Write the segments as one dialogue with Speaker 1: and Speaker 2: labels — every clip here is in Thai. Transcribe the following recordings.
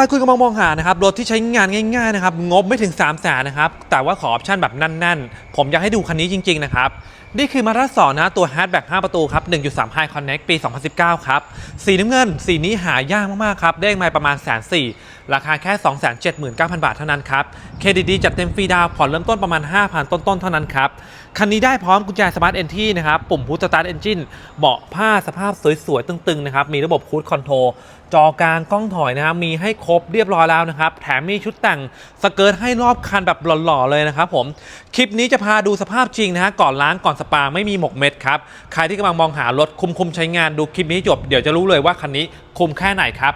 Speaker 1: ถ้าคุณกำลังมองหานะครับรถที่ใช้งานง่ายๆนะครับงบไม่ถึง 3 0 0แสนนะครับแต่ว่าขอออปชั่นแบบแน่นๆ ผมอยากให้ดูคันนี้จริงๆนะครับนี่คือมารา2นะตัวแฮชแบ็ก5ประตูครับ1.3 High Connect ปี 2019 ครับ สีน้ำเงิน สีนี้หายากมากๆครับได้มาประมาณแสนสี่ ราคาแค่ 279,000 บาทเท่านั้นครับเครดิตดีจัดเต็มฟรีดาวผ่อนเริ่มต้นประมาณ 5,000 ต้นๆ เท่านั้นครับ คันนี้ได้พร้อมกุญแจสมาร์ทเอนทีนะครับ ปุ่มพุทสตาร์ทเอนจินเบาะผ้าสภาพสวยๆ ตึงๆ นะครับ มีระบบคูดคอนโทรลจอกลางกล้องถอยนะครับ มีให้ครบเรียบร้อยแล้วนะครับ แถมมีชุดแต่งสเกิร์ตให้รอบคันแบบหล่อๆ เลยนะครับผม คลิปนี้จะพาดูสภาพจริงนะฮะก่อนล้างก่อนสปาไม่มีหมกเม็ดครับ ใครที่กำลังมองหารถคุ้มๆใช้งานดูคลิปนี้จบ เดี๋ยวจะรู้เลยว่าคันนี้คุ้มแค่ไหนครับ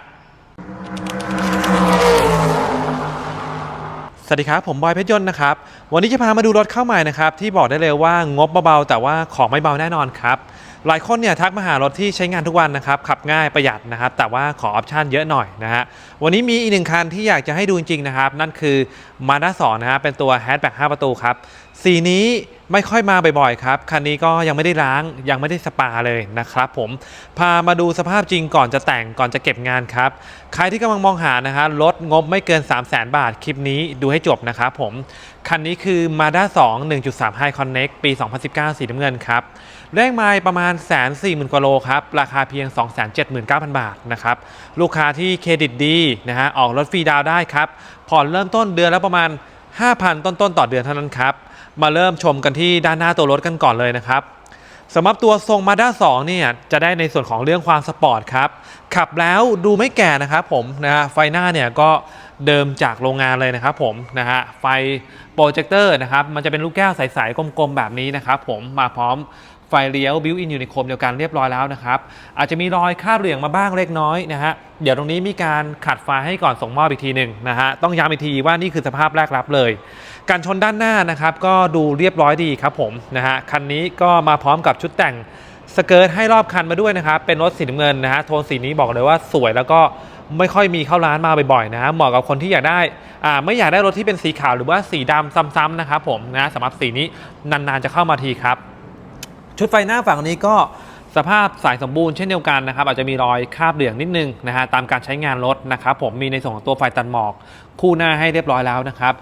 Speaker 1: ส วัสดีครับ ผมบอยเพชรยนต์นะครับ วันนี้จะพามาดูรถเข้าใหม่นะครับ ที่บอกได้เลยว่างบเบาๆแต่ว่าของไม่เบาแน่นอนครับ หลายคนเนี่ยทักมาหารถที่ใช้งานทุกวันนะครับ ขับง่ายประหยัดนะครับ แต่ว่าขอออปชันเยอะหน่อยนะฮะวันนี้มีอีกหนึ่งคันที่อยากจะให้ดูจริงๆนะครับ นั่นคือ Mazda 2นะฮะเป็นตัวแฮชแบ็ก5ประตูครับ สีนี้ไม่ค่อยมาบ่อยๆครับ คันนี้ก็ยังไม่ได้ล้างยังไม่ได้สปาเลยนะครับผม พามาดูสภาพจริงก่อนจะแต่งก่อนจะเก็บงานครับ ใครที่กำลังมองหานะฮะรถงบไม่เกิน 3 0 0 0 0 0 บาท คลิปนี้ดูให้จบนะครับผม คันนี้คือ Mazda 2 1.3 High Connect ปี 2019 สีน้ำเงินครับแรงไมล์ประมาณ1 4 0 0 0 0กว่าโลครับ ราคาเพียง 279,000 บาทนะครับ ลูกค้าที่เครดิตดีนะฮะออกรถฟรีดาวได้ครับ ผ่อนเริ่มต้นเดือนและประมาณ 5,000 ต้นๆ ต่อเดือนเท่านั้นครับ มาเริ่มชมกันที่ด้านหน้าตัวรถกันก่อนเลยนะครับสำหรับตัวทรง Mazda 2เนี่ยจะได้ในส่วนของเรื่องความสปอร์ตครับ ขับแล้วดูไม่แก่นะครับผมนะฮะไฟหน้าเนี่ยก็เดิมจากโรงงานเลยนะครับผมนะฮะไฟโปรเจคเตอร์นะครับมันจะเป็นลูกแก้วใสๆกลมๆ แบบนี้นะครับผมมาพร้อมไฟเลี้ยวบิวอินอยู่ในโคมเดียวกันเรียบร้อยแล้วนะครับ อาจจะมีรอยคาบเหลืองมาบ้างเล็กน้อยนะฮะเดี๋ยวตรงนี้มีการขัดไฟให้ก่อนส่งมอบอีกทีหนึ่งนะฮะต้องย้ำอีกทีว่านี่คือสภาพแรกรับเลย การชนด้านหน้านะครับก็ดูเรียบร้อยดีครับผมนะฮะคันนี้ก็มาพร้อมกับชุดแต่งสเกิร์ตให้รอบคันมาด้วยนะครับ เป็นรถสีน้ำเงินนะฮะโทนสีนี้บอกเลยว่าสวยแล้วก็ไม่ค่อยมีเข้าร้านมาบ่อยๆนะฮะเหมาะกับคนที่อยากได้อ่าไม่อยากได้รถที่เป็นสีขาวหรือว่าสีดำซ้ำๆนะครับผมนะสำหรับสีนี้นานๆจะเข้ามาทีครับ ชุดไฟหน้าฝั่งนี้ก็ สภาพสายสมบูรณ์เช่นเดียวกันนะครับอาจจะมีรอยคราบเหลืองนิดนึงนะฮะตามการใช้งานรถนะครับผมมีในส่วนของตัวไฟตันหมอก คู่หน้าให้เรียบร้อยแล้วนะครับ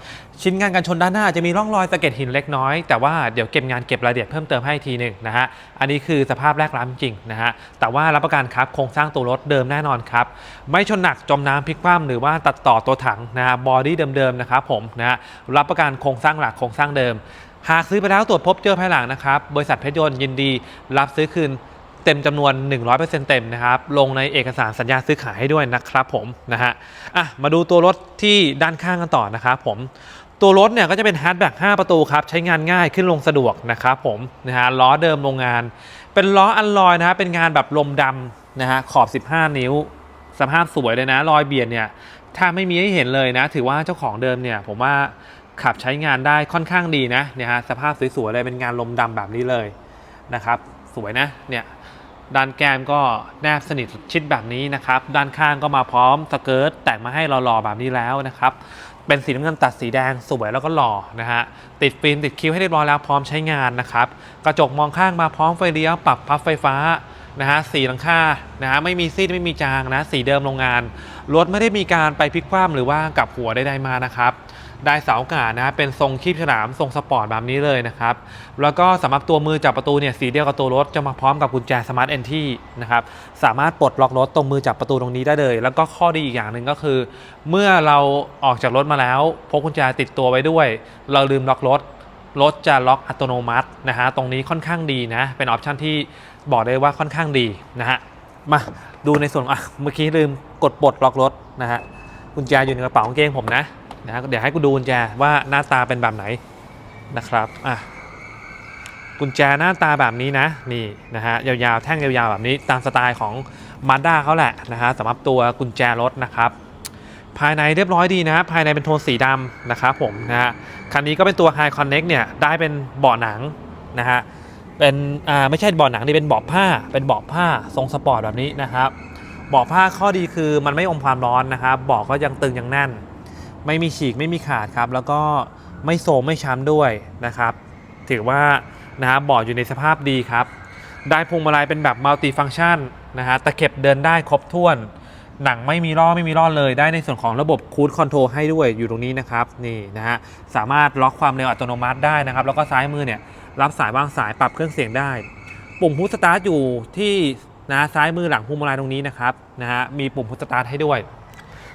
Speaker 1: ชิ้นงานกันชนด้านหน้าจะมีร่องรอยสะเก็ดหินเล็กน้อย แต่ว่าเดี๋ยวเก็บงานเก็บรายละเอียดเพิ่มเติมให้ทีหนึ่งนะฮะอันนี้คือสภาพแรกร้านจริงนะฮะแต่ว่ารับประกันครับโครงสร้างตัวรถเดิมแน่นอนครับไม่ชนหนักจมน้ำพลิกคว่ำหรือว่าตัดต่อตัวถังนะฮะบอดี้เดิมๆนะครับผมนะฮะรับประกันโครงสร้างหลักโครงสร้างเดิม หากซื้อไปแล้วตรวจพบเจอภายหลังนะครับบริษัทเพชรยนต์ยินดี รับซื้อคืน เต็มจำนวน 100%เต็มนะครับ ลงในเอกสารสัญญาซื้อขายให้ด้วยนะครับผมนะฮะอะมาดูตัวรถที่ด้านข้างกันต่อนะครับผมตัวรถเนี่ยก็จะเป็นฮาร์ดแบ็ก5ประตูครับ ใช้งานง่ายขึ้นลงสะดวกนะครับผมนะฮะล้อเดิมโรงงาน เป็นล้ออัลลอยนะฮะเป็นงานแบบลมดำนะฮะขอบ 15 นิ้ว สภาพสวยเลยนะ รอยเบียดเนี่ยถ้าไม่มีให้เห็นเลยนะ ถือว่าเจ้าของเดิมเนี่ยผมว่าขับใช้งานได้ค่อนข้างดีนะเนี่ยฮะสภาพสวยๆเลยเป็นงานลมดำแบบนี้เลยนะครับ สวยนะเนี่ย ด้านแก้มก็แนบสนิทชิดแบบนี้นะครับ ด้านข้างก็มาพร้อมสเกิร์ตแต่งมาให้หล่อๆแบบนี้แล้วนะครับ เป็นสีน้ำเงินตัดสีแดงสวยแล้วก็หล่อนะฮะ ติดฟิล์มติดคิ้วให้เรียบร้อยแล้วพร้อมใช้งานนะครับ กระจกมองข้างมาพร้อมไฟเลี้ยวปรับพับไฟฟ้านะฮะสีหลังคานะฮะไม่มีซีดไม่มีจางนะ สีเดิมโรงงาน รถไม่ได้มีการไปพลิกคว่ำหรือว่ากลับหัวใดๆมานะครับ ได้เสาอากาศนะเป็นทรงคีบฉลามทรงสปอร์ตแบบนี้เลยนะครับ แล้วก็สำหรับตัวมือจับประตูเนี่ยสีเดียวกับตัวรถจะมาพร้อมกับกุญแจสมาร์ทเอนที่นะครับสามารถปลดล็อกรถตรงมือจับประตูตรงนี้ได้เลย แล้วก็ข้อดีอีกอย่างหนึ่งก็คือ เมื่อเราออกจากรถมาแล้วพกกุญแจติดตัวไว้ด้วย เราลืมล็อกรถรถจะล็อกอัตโนมัตินะฮะตรงนี้ค่อนข้างดีนะ เป็นออปชันที่บอกได้ว่าค่อนข้างดีนะฮะมาดูในส่วนอะเมื่อกี้ลืมกดปลดล็อกรถนะฮะกุญแจอยู่ในกระเป๋ากางเกงผมนะ นะเดี๋ยวให้กูดูกุญแจว่าหน้าตาเป็นแบบไหนนะครับอะกุญแจหน้าตาแบบนี้นะนี่นะฮะยาวๆแท่งยาวๆแบบนี้ตามสไตล์ของมาด้าเขาแหละนะฮะสำหรับตัวกุญแจรถนะครับภายในเรียบร้อยดีนะภายในเป็นโทนสีดำนะครับผมนะฮะคันนี้ก็เป็นตัว High Connect เนี่ยได้เป็นเบาะหนังนะฮะเป็นอ่าไม่ใช่เบาะหนังนี่เป็นเบาะผ้า เป็นเบาะผ้าทรงสปอร์ตแบบนี้นะครับเบาะผ้าข้อดีคือมันไม่อมความร้อนนะครับเบาะก็ยังตึงยังแน่น ไม่มีฉีกไม่มีขาดครับ แล้วก็ไม่โซมไม่ช้ำด้วยนะครับ ถือว่านะครับเบาะอยู่ในสภาพดีครับ ได้พวงมาลัยเป็นแบบมัลติฟัง c t ชันนะฮะตะเข็บเดินได้ครบถ้วน หนังไม่มีร่อไม่มีร่อเลยได้ในส่วนของระบบคูดคอนโทรลให้ด้วยอยู่ตรงนี้นะครับนี่นะฮะสามารถล็อกความเร็วอัตโนมัติได้นะครับ แล้วก็ซ้ายมือเนี่ยรับสายวางสายปรับเครื่องเสียงได้ ปุ่มพุชสตาร์ทอยู่ที่นะซ้ายมือหลังพวงมาลัยตรงนี้นะครับนะฮะมีปุ่มพุชสตาร์ทให้ด้วย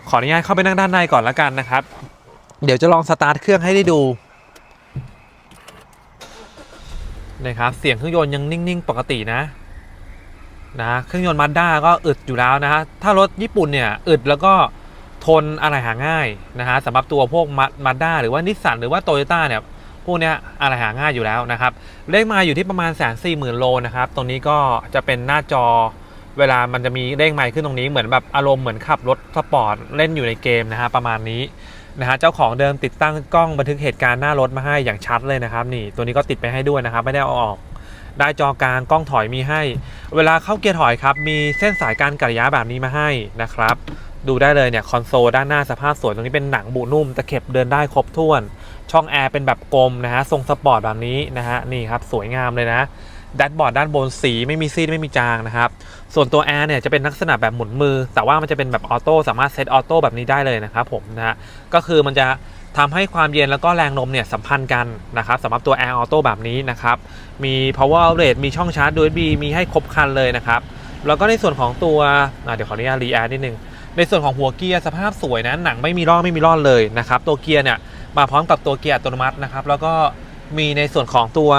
Speaker 1: ขออนุญาตเข้าไปนั่งด้านในก่อนละกันนะครับ เดี๋ยวจะลองสตาร์ทเครื่องให้ได้ดูนะครับเสียงเครื่องยนต์ยังนิ่งๆ ปกตินะนะเครื่องยนต์มาด้าก็อึดอยู่แล้วนะฮะถ้ารถญี่ปุ่นเนี่ยอึดแล้วก็ทนอะไรหาง่ายนะฮะสำหรับตัวพวกมาด้าหรือว่านิสสันหรือว่าโตโยต้าเนี่ยพวกเนี้ยอะไรหาง่ายอยู่แล้วนะครับเลขมาอยู่ที่ประมาณแสนสี่หมื่นโลนะครับตรงนี้ก็จะเป็นหน้าจอ เวลามันจะมีเลขไมล์ขึ้นตรงนี้เหมือนแบบอารมณ์เหมือนขับรถสปอร์ตเล่นอยู่ในเกมนะฮะประมาณนี้นะฮะเจ้าของเดิมติดตั้งกล้องบันทึกเหตุการณ์หน้ารถมาให้อย่างชัดเลยนะครับนี่ตัวนี้ก็ติดไปให้ด้วยนะครับไม่ได้เอาออก ได้จอกลางกล้องถอยมีให้ เวลาเข้าเกียร์ถอยครับมีเส้นสายการกัดระยะแบบนี้มาให้นะครับดูได้เลยเนี่ยคอนโซลด้านหน้าสภาพสวยตรงนี้เป็นหนังบุนุ่มตะเข็บเดินได้ครบถ้วน ช่องแอร์เป็นแบบกลมนะฮะทรงสปอร์ตแบบนี้นะฮะนี่ครับสวยงามเลยนะ แดชบอร์ดด้านบนสีไม่มีซีดไม่มีจางนะครับ ส่วนตัวแอร์เนี่ยจะเป็นลักษณะแบบหมุนมือ แต่ว่ามันจะเป็นแบบออโต้สามารถเซตออโต้แบบนี้ได้เลยนะครับผมนะฮะก็คือมันจะทำให้ความเย็นแล้วก็แรงลมเนี่ยสัมพันธ์กันนะครับสำหรับตัว Air Auto แบบนี้นะครับ มี power outlet มีช่องชาร์จ USB มีให้ครบครันเลยนะครับ แล้วก็ในส่วนของตัวเดี๋ยวขออนุญาตรีแอดนิดนึง ในส่วนของหัวเกียร์สภาพสวยนะ หนังไม่มีร่องไม่มีร่อนเลยนะครับ ตัวเกียร์เนี่ยมาพร้อมกับตัวเกียร์อัตโนมัตินะครับ แล้วก็มีในส่วนของตัว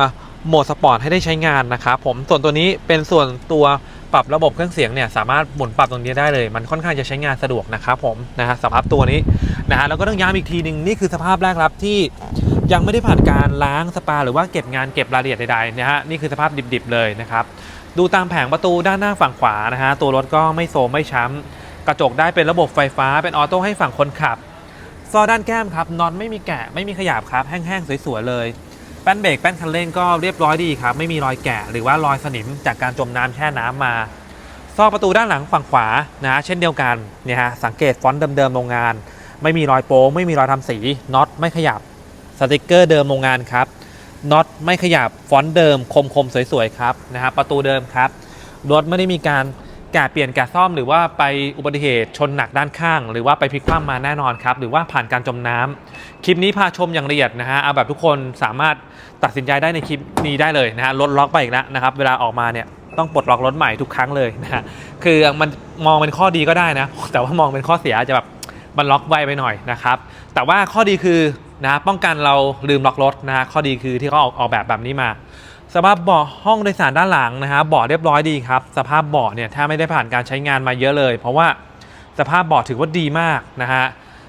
Speaker 1: โหมดสปอร์ตให้ได้ใช้งานนะครับผมส่วนตัวนี้เป็นส่วนตัวปรับระบบเครื่องเสียงเนี่ยสามารถหมุนปรับตรงนี้ได้เลย มันค่อนข้างจะใช้งานสะดวกนะครับผมนะฮะสำหรับตัวนี้นะฮะแล้วก็ต้องย้ำอีกทีหนึ่งนี่คือสภาพแรกรับที่ยังไม่ได้ผ่านการล้างสปาหรือว่าเก็บงานเก็บรายละเอียดใดๆนะฮะนี่คือสภาพดิบๆเลยนะครับดูตามแผงประตูด้านหน้าฝั่งขวานะฮะตัวรถก็ไม่โซมไม่ช้ำกระจกได้เป็นระบบไฟฟ้าเป็นออโต้ให้ฝั่งคนขับซอด้านแก้มครับนอตไม่มีแกะไม่มีขยับครับแห้งๆสวยๆเลย แป้นเบรกแป้นคันเร่งก็เรียบร้อยดีครับ ไม่มีรอยแกะหรือว่ารอยสนิมจากการจมน้ำแช่น้ำมา ซอกประตูด้านหลังฝั่งขวานะเช่นเดียวกันเนี่ยฮะสังเกตฟอนต์เดิมๆโรงงาน ไม่มีรอยโป้งไม่มีรอยทำสีน็อตไม่ขยับสติกเกอร์เดิมโรงงานครับน็อตไม่ขยับฟอนต์เดิมคมๆสวยๆครับนะฮะประตูเดิมครับรถไม่ได้มีการ แกะเปลี่ยนแกะซ่อมหรือว่าไปอุบัติเหตุชนหนักด้านข้าง หรือว่าไปพลิกคว่ำมาแน่นอนครับ หรือว่าผ่านการจมน้ำคลิปนี้พาชมอย่างละเอียดนะฮะเอาแบบทุกคนสามารถตัดสินใจได้ในคลิปนี้ได้เลยนะฮะรถล็อกไปอีกแล้วนะครับ เวลาออกมาเนี่ยต้องปลดล็อกรถใหม่ทุกครั้งเลยนะฮะคือมันมองเป็นข้อดีก็ได้นะ แต่ว่ามองเป็นข้อเสียจะแบบมันล็อกไวไปหน่อยนะครับ แต่ว่าข้อดีคือนะป้องกันเราลืมล็อกรถนะฮะข้อดีคือที่เขาออกออกแบบแบบนี้มา สภาพเบาะห้องโดยสารด้านหลังนะฮะเบาะเรียบร้อยดีครับ สภาพเบาะเนี่ยถ้าไม่ได้ผ่านการใช้งานมาเยอะเลย เพราะว่าสภาพเบาะถือว่าดีมากนะฮะ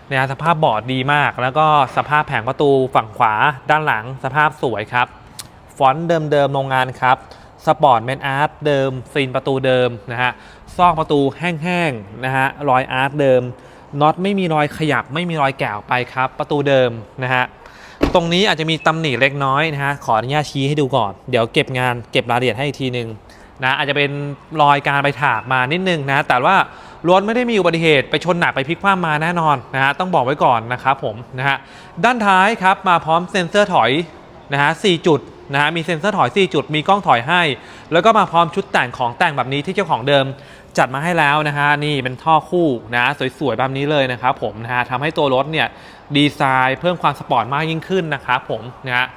Speaker 1: เนี่ยสภาพเบาะดีมาก แล้วก็สภาพแผงประตูฝั่งขวาด้านหลัง สภาพสวยครับ ฟอนต์เดิมๆโรงงานครับสปอร์ตเมนอาร์ตเดิมซีนประตูเดิมนะฮะซอกประตูแห้งๆนะฮะรอยอาร์ตเดิมน็อตไม่มีรอยขยับไม่มีรอยแกะออกไปครับ ประตูเดิมนะฮะ ตรงนี้อาจจะมีตำหนิเล็กน้อยนะฮะขออนุญาตชี้ให้ดูก่อน เดี๋ยวเก็บงานเก็บรายละเอียดให้อีกทีหนึ่งนะอาจจะเป็นรอยการไปถากมานิดนึงนะ แต่ว่ารถไม่ได้มีอุบัติเหตุไปชนหนักไปพลิกคว่ำมาแน่นอนนะฮะต้องบอกไว้ก่อนนะครับผมนะฮะด้านท้ายครับมาพร้อมเซ็นเซอร์ถอยนะฮะ4จุดนะฮะมีเซ็นเซอร์ถอย 4 จุด มีกล้องถอยให้ แล้วก็มาพร้อมชุดแต่งของแต่งแบบนี้ที่เจ้าของเดิม จัดมาให้แล้วนะฮะนี่เป็นท่อคู่นะสวยๆแบบนี้เลยนะครับผมนะฮะทำให้ตัวรถเนี่ยดีไซน์เพิ่มความสปอร์ตมากยิ่งขึ้นนะครับผมนะฮะ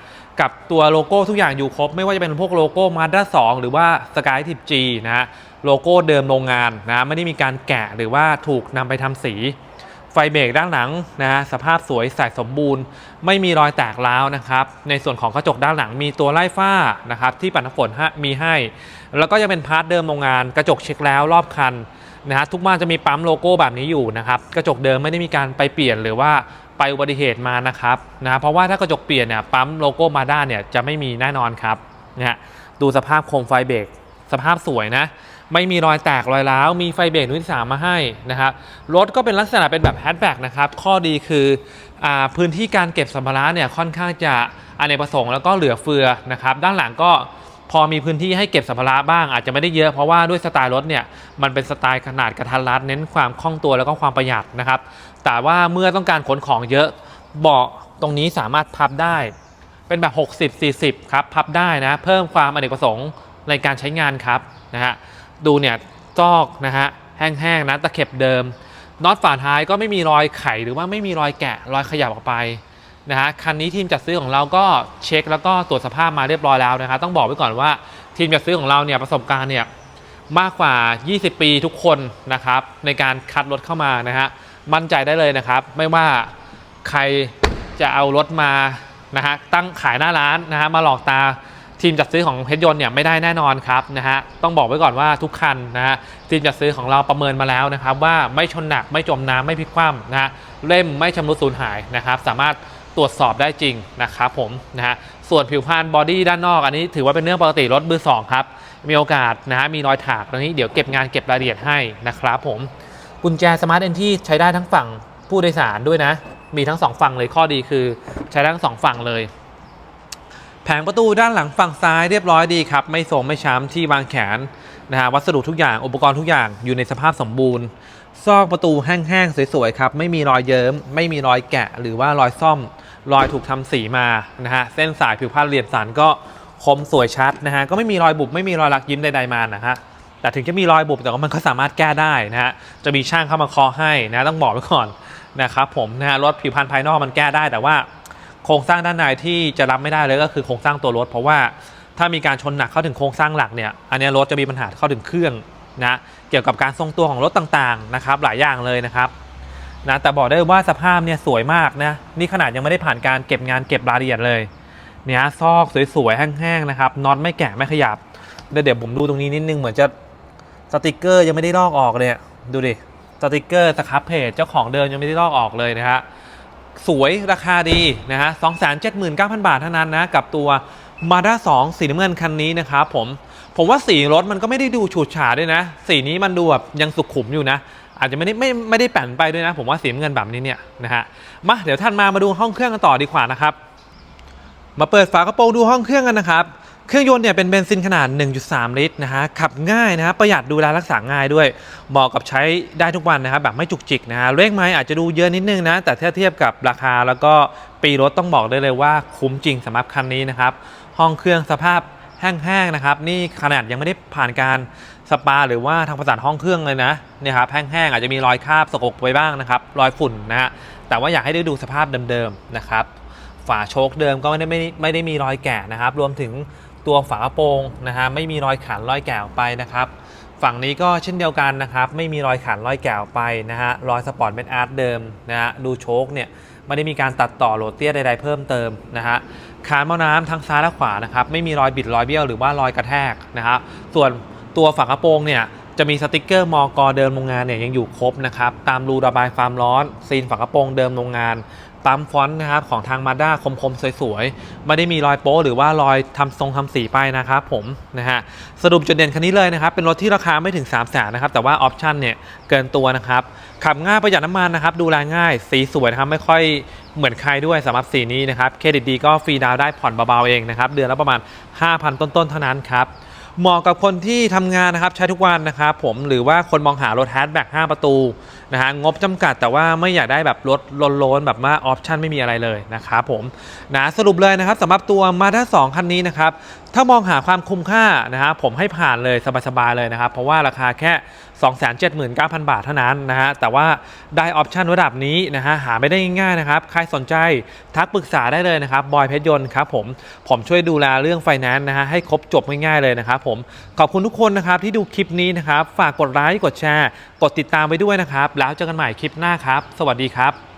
Speaker 1: กับตัวโลโก้ทุกอย่างอยู่ครบ ไม่ว่าจะเป็นพวกโลโก้ Mazda 2 หรือว่า Sky 10G นะฮะโลโก้เดิมโรงงานนะไม่ได้มีการแกะหรือว่าถูกนำไปทำสี ไฟเบรกด้านหลังนะสภาพสวยใสสมบูรณ์ ไม่มีรอยแตกร้าวนะครับ ในส่วนของกระจกด้านหลังมีตัวไล่ฝ้านะครับที่ปัดน้ำฝนมีให้ แล้วก็จะเป็นพาร์ทเดิมโรงงาน กระจกเช็คแล้วรอบคันนะฮะทุกบ้านจะมีปั๊มโลโก้แบบนี้อยู่นะครับกระจกเดิมไม่ได้มีการไปเปลี่ยนหรือว่าไปอุบัติเหตุมานะครับนะเพราะว่าถ้ากระจกเปลี่ยนเนี่ยปั๊มโลโก้มาด้าเนี่ยจะไม่มีแน่นอนครับนะฮะดูสภาพโคมไฟเบรกสภาพสวยนะไม่มีรอยแตกรอยร้าว มีไฟเบรกรุ่นที่สามมาให้นะครับรถก็เป็นลักษณะเป็นแบบแฮชแบ็กนะครับ ข้อดีคืออพื้นที่การเก็บสัมภาระเนี่ยค่อนข้างจะอเนกประสงค์แล้วก็เหลือเฟือนะครับ ด้านหลังก็ พอมีพื้นที่ให้เก็บสัมภาระบ้างอาจจะไม่ได้เยอะเพราะว่าด้วยสไตล์รถเนี่ยมันเป็นสไตล์ขนาดกระทัดรัดเน้นความคล่องตัวแล้วก็ความประหยัดนะครับ แต่ว่าเมื่อต้องการขนของเยอะเบาะตรงนี้สามารถพับได้ เป็นแบบ 60 40 ครับ พับได้นะ เพิ่มความอเนกประสงค์ในการใช้งานครับนะฮะดูเนี่ยซอกนะฮะแห้งๆนะตะเข็บเดิมน็อตฝาท้ายก็ไม่มีรอยไขหรือว่าไม่มีรอยแกะรอยขยับออกไป นะฮะคันนี้ทีมจัดซื้อของเราก็เช็คแล้วก็ตรวจสภาพมาเรียบร้อยแล้วนะครับต้องบอกไว้ก่อนว่าทีมจัดซื้อของเราเนี่ยประสบการณ์เนี่ยมากกว่า 20 ปีทุกคนนะครับในการคัดรถเข้ามานะฮะมั่นใจได้เลยนะครับ ไม่ว่าใครจะเอารถมานะฮะตั้งขายหน้าร้านนะฮะมาหลอกตาทีมจัดซื้อของเพชรยนต์เนี่ยไม่ได้แน่นอนครับนะฮะต้องบอกไว้ก่อนว่าทุกคันนะฮะทีมจัดซื้อของเราประเมินมาแล้วนะครับ ว่าไม่ชนหนักไม่จมน้ำไม่พลิกคว่ำนะฮะเล่มไม่ชำรุดสูญหายนะครับ สามารถ ตรวจสอบได้จริงนะครับผมนะฮะส่วนผิวพรรณบอดี้ด้านนอกอันนี้ถือว่าเป็นเรื่องปกติรถมือสองครับ มีโอกาสนะฮะมีรอยถากตรงนี้เดี๋ยวเก็บงานเก็บรายละเอียดให้นะครับผมกุญแจสมาร์ทเอนที่ใช้ได้ทั้งฝั่งผู้โดยสารด้วยนะ มีทั้งสองฝั่งเลยข้อดีคือใช้ได้ทั้งสองฝั่งเลย แผงประตูด้านหลังฝั่งซ้ายเรียบร้อยดีครับ ไม่โสมไม่ช้ำที่วางแขนนะฮะวัสดุทุกอย่างอุปกรณ์ทุกอย่างอยู่ในสภาพสมบูรณ์ ซอกประตูแห้งๆสวยๆครับไม่มีรอยเยิ้มไม่มีรอยแกะ หรือว่ารอยซ่อมรอยถูกทำสีมานะฮะเส้นสายผิวพรรณเหลี่ยมสันก็คมสวยชัดนะฮะก็ไม่มีรอยบุบไม่มีรอยรักยิ้มใดๆมานะฮะแต่ถึงจะมีรอยบุบแต่ว่ามันก็สามารถแก้ได้นะฮะจะมีช่างเข้ามาเคาะให้นะต้องบอกไว้ก่อนนะครับผมนะฮะรถผิวพรรณภายนอกมันแก้ได้แต่ว่าโครงสร้างด้านในที่จะรับไม่ได้เลยก็คือโครงสร้างตัวรถ เพราะว่าถ้ามีการชนหนักเข้าถึงโครงสร้างหลักเนี่ยอันนี้รถจะมีปัญหาเข้าถึงเครื่อง นะเกี่ยวกับการทรงตัวของรถต่างๆนะครับหลายอย่างเลยนะครับนะแต่บอกได้ว่าสภาพเนี่ยสวยมากนะนี่ขนาดยังไม่ได้ผ่านการเก็บงานเก็บรายละเอียดเลยเนี่ยซอกสวยๆแห้งๆนะครับน็อตไม่แกะไม่ขยับเดี๋ยวเดี๋ยวผมดูตรงนี้นิดนึงเหมือนจะสติกเกอร์ยังไม่ได้ลอกออกเลยดูดิสติกเกอร์สครับเพจเจ้าของเดิมยังไม่ได้ลอกออกเลยนะฮะสวยราคาดีนะฮะ279,000บาทเท่านั้นนะกับตัว Mazda 2สีน้ำเงินคันนี้นะครับผม ผมว่าสีรถมันก็ไม่ได้ดูฉูดฉาดด้วยนะ สีนี้มันดูแบบยังสุขุมอยู่นะ อาจจะไม่ได้ไม่ไม่ได้แป่นไปด้วยนะ ผมว่าสีเงินแบบนี้เนี่ยนะฮะมาเดี๋ยวท่านมามาดูห้องเครื่องกันต่อดีกว่านะครับ มาเปิดฝากระโปรงดูห้องเครื่องกันนะครับเครื่องยนต์เนี่ยเป็นเบนซินขนาด 1.3 ลิตรนะฮะ ขับง่ายนะฮะ ประหยัดดูแลรักษาง่ายด้วย เหมาะกับใช้ได้ทุกวันนะครับ แบบไม่จุกจิกนะฮะเลขไม้อาจจะดูเยอะนิดนึงนะ แต่ถ้าเทียบกับราคาแล้วก็ปีรถต้องบอกได้เลยว่าคุ้มจริงสำหรับคันนี้นะครับ ห้องเครื่องสภาพ แห้งๆนะครับ นี่ขนาดยังไม่ได้ผ่านการสปาหรือว่าทางประสาทห้องเครื่องเลยนะเนี่ยครับแห้งๆอาจจะมีรอยคราบสกปรกไปบ้างนะครับ รอยฝุ่นนะฮะแต่ว่าอยากให้ได้ดูสภาพเดิมๆนะครับ ฝาโชคเดิมก็ไม่ได้ไม่ได้ไม่ได้มีรอยแกะนะครับ รวมถึงตัวฝากระโปรงนะฮะไม่มีรอยขันรอยแกะออกไปนะครับ ฝั่งนี้ก็เช่นเดียวกันนะครับ ไม่มีรอยขันรอยแกะออกไปนะฮะรอยสปอร์ตเป็นอาร์ตเดิมนะฮะดูโชคเนี่ยไม่ได้มีการตัดต่อโหลดเตี้ยใดๆเพิ่มเติมนะฮะคานหม้อน้ำทั้งซ้ายและขวานะครับไม่มีรอยบิดรอยเบี้ยวหรือว่ารอยกระแทกนะครับส่วนตัวฝากระโปรงเนี่ยจะมีสติกเกอร์มอกเดิมโรงงานเนี่ยยังอยู่ครบนะครับตามรูระบายความร้อนซีนฝากระโปรงเดิมโรงงาน ปั๊มฟอนต์นะครับของทางมาด้าคมๆ สวยๆ ไม่ได้มีรอยโป๊หรือว่ารอยทำทรงทำสีไปนะครับผมนะฮะสรุปจุดเด่นคันนี้เลยนะครับ เป็นรถที่ราคาไม่ถึง 3 0 0แสนนะครับ แต่ว่าออปชั่นเนี่ยเกินตัวนะครับ ขับง่ายประหยัดน้ำมันนะครับ ดูแลง่ายสีสวยนะครับ ไม่ค่อยเหมือนใครด้วยสำหรับสีนี้นะครับเครดิตดีก็ฟรีดาวได้ผ่อนเบาๆเองนะครับเดือนละประมาณ 5,000 ต้นๆเท่านั้นครับเหมาะกับคนที่ทำงานนะครับใช้ทุกวันนะครับผมหรือว่าคนมองหารถแฮชแบ็ก5ประตู นะฮะงบจำกัดแต่ว่าไม่อยากได้แบบรถโลนๆแบบว่าออปชันไม่มีอะไรเลยนะครับผมนะสรุปเลยนะครับสำหรับตัว Mazda 2 คันนี้นะครับถ้ามองหาความคุ้มค่านะฮะผมให้ผ่านเลยสบายๆเลยนะครับ เพราะว่าราคาแค่ 279,000 บาทเท่านั้นนะฮะแต่ว่าได้ออปชันระดับนี้นะฮะหาไม่ได้ง่ายๆนะครับ ใครสนใจทักปรึกษาได้เลยนะครับบอยเพชรยนต์ครับผมผมช่วยดูแลเรื่องไฟแนนซ์นะฮะให้ครบจบง่ายๆเลยนะครับผมขอบคุณทุกคนนะครับที่ดูคลิปนี้นะครับฝากกดไลค์กดแชร์ กดติดตามไปด้วยนะครับ แล้วเจอกันใหม่คลิปหน้าครับ สวัสดีครับ